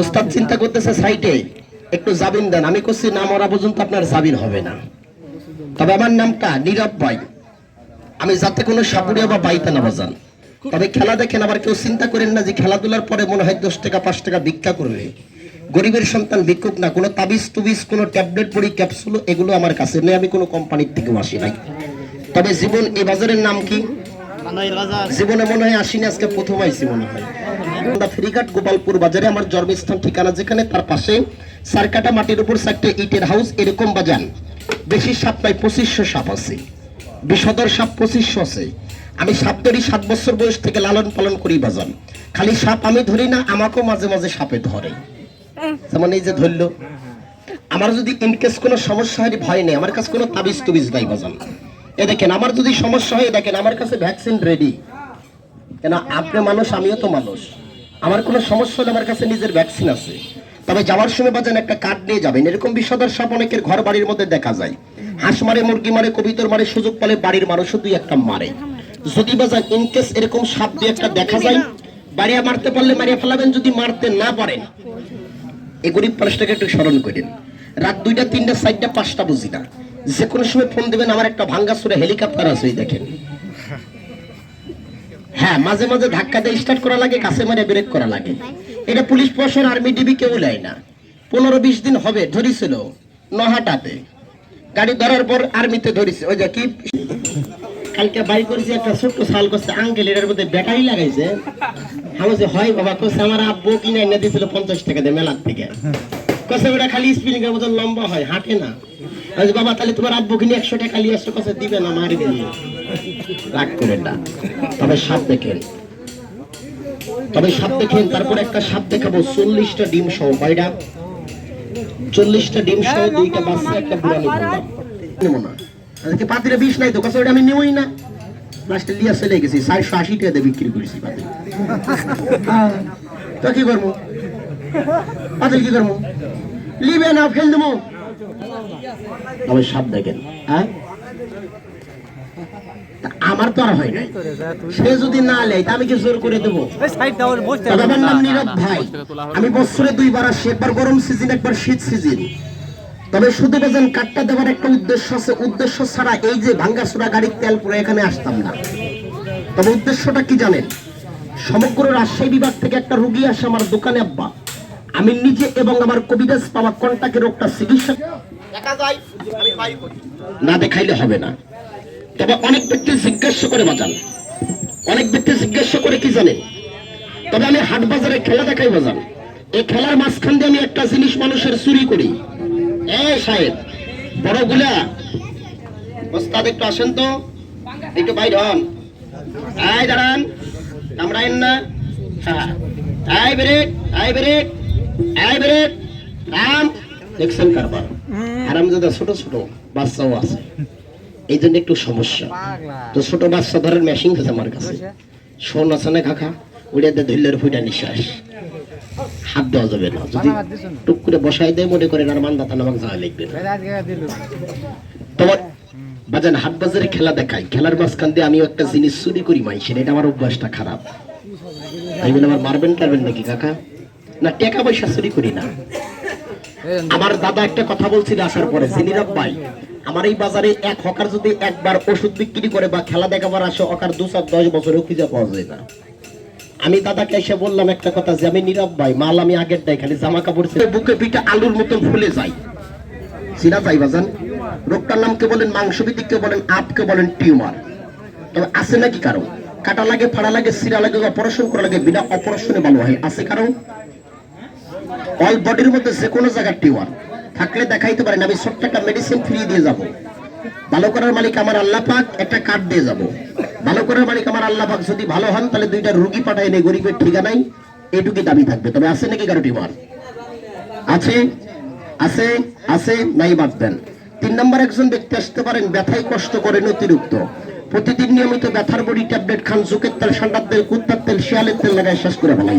উস্তাদ চিন্তা করতেছে সাইটে, একটু জাবিন দেন। আমি করছি না, মরা পর্যন্ত আপনার জাবিন হবে না। তবে আমার নামটা নীরব ভাই। আমি যাতে কোনো সাপুরিয়া বা বাইতে না বাজান। তবে খেলা দেখেন, আবার কেউ চিন্তা করেন না যে খেলাধুলার পরে মনে হয় দশ টাকা, পাঁচ টাকা ভিক্ষা করবে। গরিবের সন্তান ভিক্ষুক না, কোনো তাবিজ তুবিজ, কোনো ট্যাবলেট পড়ি ক্যাপসুল, এগুলো আমার কাছে নেই। আমি কোনো কোম্পানির থেকেও আসি নাই। তবে জীবন এ বাজারের নাম কি? জীবনে মনে হয় আসিনি, আজকে প্রথম আইসি মনে হয়। ফেরিঘাট গোপালপুর বাজারে আমার জন্মস্থান, ঠিকানা যেখানে, তার পাশে সারকাটা মাটির উপর চারটে ইটের হাউস, এরকম বাজান বেশি সাপ নাই, পঁচিশশো সাপ আছে। বিষধর সাপ পঁচিশশো আছে। আমি সাপ ধরি সাত বছর বয়স থেকে লালন পালন করি বাজান খালি সাপ আমি ধরি না, আমাকেও মাঝে মাঝে সাপে ধরে। যেমন এই যে ধরলো। আমার যদি ইনকেস কোনো সমস্যা হয়, ভয় নেই। আমার কাছে কোনো তাবিজ তুবিজ নাই বাজান এ দেখেন, আমার যদি সমস্যা হয় দেখেন, আমার কাছে ভ্যাকসিন রেডি কেন, আপনি মানুষ, আমিও তো মানুষ। আমার কোনো সমস্যা হলে আমার কাছে নিজের ভ্যাকসিন আছে। তবে যাওয়ার সময় বাজান একটা কার্ড নিয়ে যাবেন। এরকম বিষধর সাপ অনেকের ঘর বাড়ির মধ্যে দেখা যায়। হাঁস মারে, মুরগি মারে, কবিতর মারে, সুযোগ পালে বাড়ির মানুষও দুই একটা মারে। যদি বাজান ইনকেস এরকম সাপ দুই একটা দেখা যায় বাড়িয়া মারতে পারলে মারিয়া ফেলাবেন, যদি মারতে না পারেন, এই গরিব মানুষটাকে একটু স্মরণ করেন। রাত দুইটা, তিনটা, চারটা, পাঁচটা বুঝি না। যে কোনো সময় ফোন দেবেন, আমার একটা ভাঙ্গা সুরে হেলিকপ্টার আছে দেখেন। হ্যাঁ মাঝে মাঝে ধাক্কা দিয়ে স্টার্ট করা লাগে, কাছে মারে ব্রেক করা লাগে। এটা পুলিশ প্রশাসন আর্মি ডিবি কেউ নেয় না। পনেরো বিশ দিন হবে, ধরিছিল নহাটাতে। গাড়ি ধরার পর আর্মিতে ধরিছে। ওই যে কি? কালকে বাই করেছি একটা ছোট্ট সাল করছে, আঙ্কেল, এটার মধ্যে ব্যাটারি লাগাইছে। আমি যে, হয় বাবা কোসে আমার আব্বু কিনে এনে দিয়েছিল পঞ্চাশ টাকা দিয়ে মেলার থেকে। কসে ওটা খালি স্প্রিং এর মতো লম্বা হয়, হাঁটে না। বলছি, বাবা তাহলে তোমার আব্বু কিনে একশো টাকা নিয়ে আসছো কসে দিবে না মারি দিয়ে রাগ করেন না। তবে সাপ দেখেন। তবে সাপ দেখেন তারপর একটা সাপ দেখাবো। চল্লিশটা ডিম সহ কয়টা? চল্লিশটা ডিম সহ দুইটা বাচ্চা একটা বললাম। নেব না। আজকে পাতিরে বিষ নাই তো? কাছে ওটা আমি নেবই না। লাস্টে লিয়া চলে গেছি। চারশো আশি টাকা দিয়ে বিক্রি করেছি পাতিল। তো কি করব? পাতিল কি করব? লিবে না ফেল দেবো। তবে সাপ দেখেন হ্যাঁ? আমার তো আর হয় নাই। সে যদি না লেয় আমি কি জোর করে দেবো? আমার নাম নীরব ভাই। আমি বছরে দুইবার আসি একবার গরম সিজন একবার শীত সিজন তবে শুধু বেজন কাটটা দেওয়ার একটা উদ্দেশ্য আছে। উদ্দেশ্য ছাড়া এই যে ভাঙ্গাসুরা গাড়ির তেল পুরো এখানে আসতাম না। তবে উদ্দেশ্যটা কি জানেন? সমগ্র রাজশাহী বিভাগ থেকে একটা রুগী আসে আমার দোকানে আব্বা। আমি নিজে এবং আমার কবিরাজ পাওয়া কন্টাকে রোগটা চিকিৎসা না দেখাইলে হবে না। তবে অনেক ব্যক্তি জিজ্ঞাসা করে বাজান। অনেক ব্যক্তি জিজ্ঞাসা করে কি জানে? তবে আমি হাট বাজারে খেলা দেখাই বাজান। এই খেলার মাঝখান দিয়ে আমি একটা জিনিস মানুষের চুরি করি। এই সাহেব বড়গুলা। ওস্তাদ একটু আসেন তো। একটু বাইর হন। আয় দাঁড়ান। কামড়াইন না। হ্যাঁ। আয় ব্রেক আয় ব্রেক। ব্রেক রাম দেখছেন কারবার। ছোট ছোট বাচ্চাও আছে। এই জন্য একটু সমস্যা। তো ছোট বাচ্চা ধরেন মেশিন আছে আমার কাছে। শোন আছে না কাকা উড়িয়াতে ফুইটা নিঃশ্বাস হাত দেওয়া যাবে না। যদি টুক করে বসাই দেয় মনে করেন আর মান্দাতা নামাক যাওয়া লিখবে। তোমার বাজান হাট বাজারে খেলা দেখাই খেলার মাঝখান দিয়ে আমি একটা জিনিস চুরি করি মাইসের এটা আমার অভ্যাসটা খারাপ। আমি বলে আমার মারবেন টারবেন নাকি কাকা? না, টাকা পয়সা চুরি করি না। আমার দাদা একটা কথা বলছিল আসার পরে ভাই, আমার এই বাজারে এক হকার যদি একবার ওষুধ বিক্রি করে বা খেলা দেখাবার আসে, হকার দু চার দশ বছরেও খুঁজে পাওয়া যায় না। আমি দাদাকে এসে বললাম একটা কথা যে, আমি নীরব ভাই, মাল আমি আগের দেয় খালি জামা কাপড় বুকে পিঠে আলুর মতন ফুলে যাই চিনা যাই বাজান রোগটার নাম কে বলেন মাংসভিত্তিক কে বলেন, আপকে বলেন টিউমার। তবে আছে নাকি কারও কাটা লাগে, ফাড়া লাগে সিরা লাগে অপারেশন করা লাগে, বিনা অপারেশনে ভালো হয়। আছে কারও অল বডির মধ্যে যে কোনো জায়গার টিউমার থাকলে দেখাইতে পারেন, আমি ছোট্ট একটা মেডিসিন ফ্রি দিয়ে যাব। ভালো করার মালিক আমার আল্লাহ পাক, একটা কার্ড দিয়ে যাব। ভালো করার মালিক আমার আল্লাহ পাক, যদি ভালো হন, তাহলে দুইটা রুগী পাঠাই নেই গরিবের ঠিকানাই এইটুকুই দাবি থাকবে। তবে আছে নাকি কারও টিউমার? আছে? আছে? আছে? নাই বাদ দেন। তিন নম্বর, একজন ব্যক্তি আসতে পারেন, ব্যথায় কষ্ট করেন অতিরিক্ত। প্রতিদিন নিয়মিত ব্যথার বড়ি, ট্যাবলেট খান জুকের তেল, ঠান্ডার তেল, কুত্তার তেল, শিয়ালের তেল লাগায় শেষ করে ফেলাই